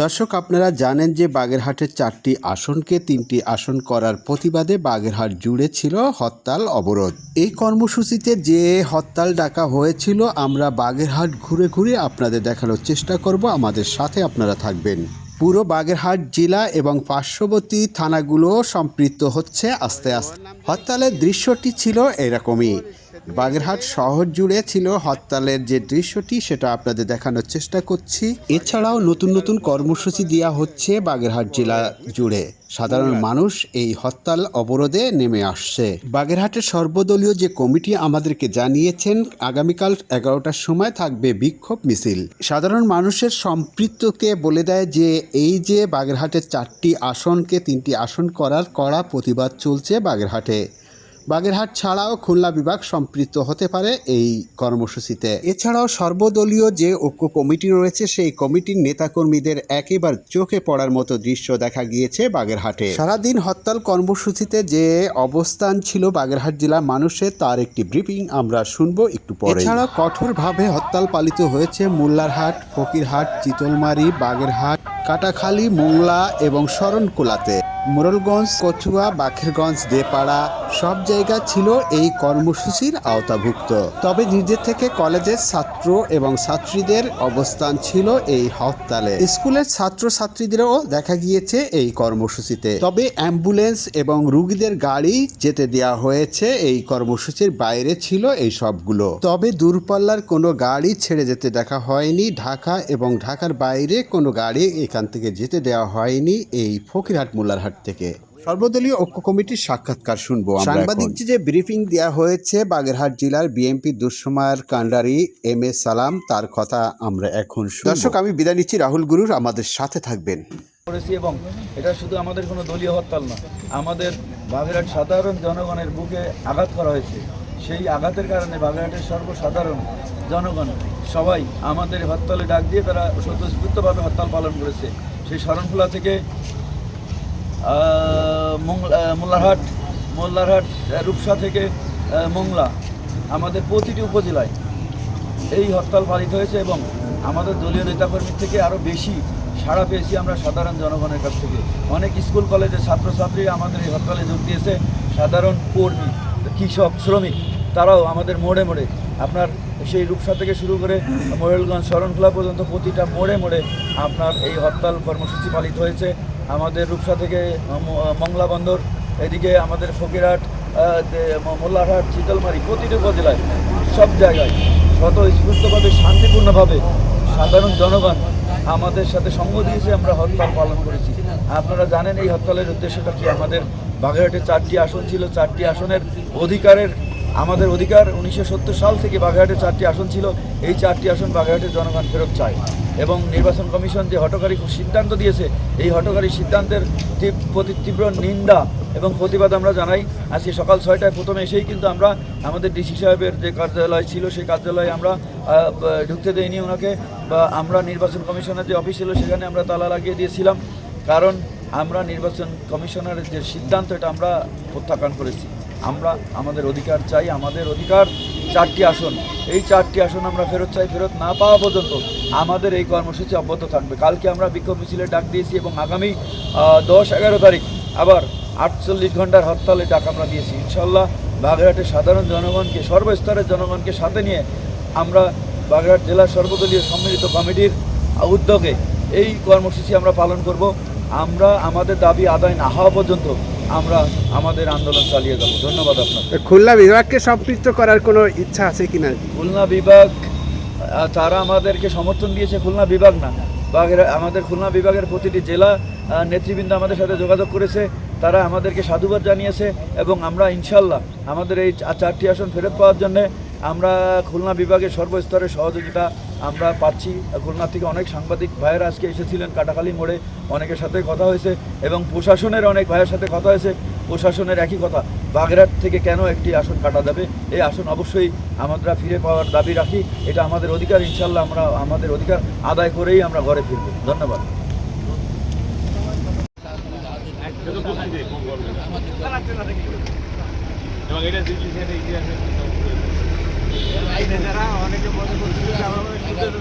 দর্শক, আপনারা জানেন যে বাগেরহাটের চারটি আসনকে তিনটি আসন করার প্রতিবাদে বাগেরহাট জুড়ে ছিল হরতাল অবরোধ। এই কর্মসূচিতে যে হরতাল ডাকা হয়েছিল, আমরা বাগেরহাট ঘুরে ঘুরে আপনাদের দেখানোর চেষ্টা করব। আমাদের সাথে আপনারা থাকবেন। পুরো বাগেরহাট জেলা এবং পার্শ্ববর্তী থানাগুলো সম্পৃক্ত হচ্ছে আস্তে আস্তে। হরতালের দৃশ্যটি ছিল এরকমই। বাগেরহাট শহর জুড়ে ছিল হরতালের যে দৃশ্যটি, সেটা আপনাদের দেখানোর চেষ্টা করছি। এছাড়াও নতুন নতুন কর্মসূচি দেওয়া হচ্ছে বাগেরহাট জেলা জুড়ে। সাধারণ মানুষ এই হরতাল অবরোধে নেমে আসছে। বাগেরহাটের সর্বদলীয় যে কমিটি আমাদেরকে জানিয়েছেন, আগামীকাল এগারোটার সময় থাকবে বিক্ষোভ মিছিল। সাধারণ মানুষের সম্পৃক্তকে বলে দেয় যে, এই যে বাগেরহাটের চারটি আসনকে তিনটি আসন করার কড়া প্রতিবাদ চলছে বাগেরহাটে। বাগেরহাট ছাড়াও খুলনা বিভাগ সম্পৃক্ত হতে পারে এই কর্মসূচিতে। এছাড়াও সর্বদলীয় যে ঐক্য কমিটি রয়েছে, সেই কমিটির নেতাকর্মীদের একেবারে চোখে পড়ার মতো দৃশ্য দেখা গিয়েছে বাগেরহাটে। সারাদিন হরতাল কর্মসূচিতে যে অবস্থান ছিল বাগেরহাট জেলার মানুষের, তার একটি ব্রিফিং আমরা শুনব একটু পরে এছাড়া কঠোরভাবে হরতাল পালিত হয়েছে, মোল্লারহাট, ফকিরহাট, চিতলমারি, বাগেরহাট কাটাখালী, মোংলা এবং শরণকুলাতে। মোরলগঞ্জ, কচুয়া বাখেরগঞ্জ দেপাড়া সব জায়গা ছিল এই কর্মসূচির আওতাভুক্ত। তবে নিজের থেকে কলেজের ছাত্র এবং ছাত্রীদের অবস্থান ছিল এই হরতালে। স্কুলের ছাত্র ছাত্রীদেরও দেখা গিয়েছে এই কর্মসূচিতে। তবে অ্যাম্বুলেন্স এবং রুগীদের গাড়ি যেতে দেওয়া হয়েছে এই কর্মসূচির বাইরে ছিল এই সবগুলো। তবে দূরপাল্লার কোনো গাড়ি ছেড়ে যেতে দেখা হয়নি। ঢাকা এবং ঢাকার বাইরে কোনো গাড়ি এখান থেকে যেতে দেওয়া হয়নি এই ফকিরহাট মোল্লারহাট থেকে। সর্বদলীয় ঐক্য কমিটির সাক্ষাৎকার শুনব সাংবাদিক যে ব্রিফিং দেওয়া হয়েছে বাগেরহাট জেলার বিএনপি দুঃসময়ের কান্ডারি এম এ সালাম তার কথা আমরা এখন। দর্শক আমি বিদায় নিচ্ছি। রাহুল গুরুর আমাদের সাথে থাকবেন। করেছি এবং এটা শুধু আমাদের কোনো দলীয় হরতাল না আমাদের বাগেরহাট সাধারণ জনগণের বুকে আঘাত করা হয়েছে। সেই আঘাতের কারণে বাগেরহাটের সর্বসাধারণ জনগণ। সবাই আমাদের হরতালে ডাক দিয়ে তারা স্বতঃস্ফূর্তভাবে হরতাল পালন করেছে। সেই শরণখোলা থেকে মোংলা- মোল্লারহাট মোল্লারহাট রূপসা থেকে মোংলা, আমাদের প্রতিটি উপজেলায় এই হরতাল পালিত হয়েছে এবং আমাদের দলীয় নেতাকর্মীর থেকে আরও বেশি সাড়া পেয়েছি আমরা সাধারণ জনগণের কাছ থেকে। অনেক স্কুল, কলেজের ছাত্রছাত্রী আমাদের এই হরতালে যোগ দিয়েছে। সাধারণ কর্মী, কৃষক, শ্রমিক তারাও আমাদের মোড়ে মোড়ে, আপনার সেই রূপসা থেকে শুরু করে মোরেলগঞ্জ শরণখোলা পর্যন্ত প্রতিটা মোড়ে মোড়ে আপনার এই হরতাল কর্মসূচি পালিত হয়েছে। আমাদের রূপসা থেকে মংলা বন্দর, এদিকে আমাদের ফকিরহাট মোল্লারহাট চিতলমারি প্রতিটি উপজেলায়, সব জায়গায় শত স্বতঃস্ফূর্তভাবে, শান্তিপূর্ণভাবে সাধারণ জনগণ আমাদের সাথে সঙ্গ দিয়েছে, আমরা হরতাল পালন করেছি। আপনারা জানেন এই হরতালের উদ্দেশ্যটা কি? আমাদের বাগেরহাটে চারটি আসন ছিল, চারটি আসনের অধিকারের আমাদের অধিকার উনিশশো সত্তর সাল থেকে বাগেরহাটে চারটি আসন ছিল। এই চারটি আসন বাগেরহাটের জনগণ ফেরত চায়। এবং নির্বাচন কমিশন যে হটকারী সিদ্ধান্ত দিয়েছে, এই হটকারী সিদ্ধান্তের প্রতি তীব্র নিন্দা এবং প্রতিবাদ আমরা জানাই। আজকে সকাল ছয়টায় প্রথমে এসেই কিন্তু আমরা আমাদের ডিসি সাহেবের যে কার্যালয় ছিল, সেই কার্যালয়ে আমরা ঢুকতে দেইনি ওনাকে। বা, আমরা নির্বাচন কমিশনের যে অফিস ছিল, সেখানে আমরা তালা লাগিয়ে দিয়েছিলাম। কারণ আমরা নির্বাচন কমিশনারের যে সিদ্ধান্ত, এটা আমরা প্রত্যাখ্যান করেছি। আমরা আমাদের অধিকার চাই, আমাদের অধিকার। চারটি আসন। এই চারটি আসন আমরা ফেরত চাই, ফেরত না পাওয়া পর্যন্ত আমাদের এই কর্মসূচি অব্যাহত থাকবে। কালকে আমরা বিক্ষোভ মিছিলের ডাক দিয়েছি এবং আগামী দশ, এগারো তারিখ আবার আটচল্লিশ ঘণ্টার হরতালে ডাক আমরা দিয়েছি। ইনশাল্লাহ বাগেরহাটের সাধারণ জনগণকে, সর্বস্তরের জনগণকে সাথে নিয়ে আমরা বাগেরহাট জেলার সর্বদলীয় সম্মিলিত কমিটির উদ্যোগে এই কর্মসূচি আমরা পালন করব। আমরা, আমাদের দাবি আদায় না হওয়া পর্যন্ত আমরা আমাদের আন্দোলন চালিয়ে যাব। ধন্যবাদ আপনার খুলনা বিভাগকে সম্পৃক্ত করার কোনো ইচ্ছা আছে কিনা? খুলনা বিভাগ তারা আমাদেরকে সমর্থন দিয়েছে খুলনা বিভাগ না। আমাদের খুলনা বিভাগের প্রতিটি জেলা নেতৃবৃন্দ আমাদের সাথে যোগাযোগ করেছে তারা আমাদেরকে সাধুবাদ জানিয়েছে এবং আমরা ইনশাল্লাহ আমাদের এই চারটি আসন ফেরত পাওয়ার জন্য আমরা খুলনা বিভাগের সর্বস্তরের সহযোগিতা আমরা পাচ্ছি। খুলনা থেকে অনেক সাংবাদিক ভাইয়েরা আজকে এসেছিলেন কাটাখালী মোড়ে, অনেকের সাথে কথা হয়েছে এবং প্রশাসনের অনেক ভাইয়ের সাথে কথা হয়েছে। প্রশাসনের একই কথা, বাগেরহাট থেকে কেন একটি আসন কাটা যাবে? এই আসন অবশ্যই আমরা ফিরে পাওয়ার দাবি রাখি। এটা আমাদের অধিকার ইনশাল্লাহ আমরা আমাদের অধিকার আদায় করেই আমরা ঘরে ফিরব। ধন্যবাদ। এবং এটা ইতিহাসের অনেকে মনে করছিল যে আমরা সুদের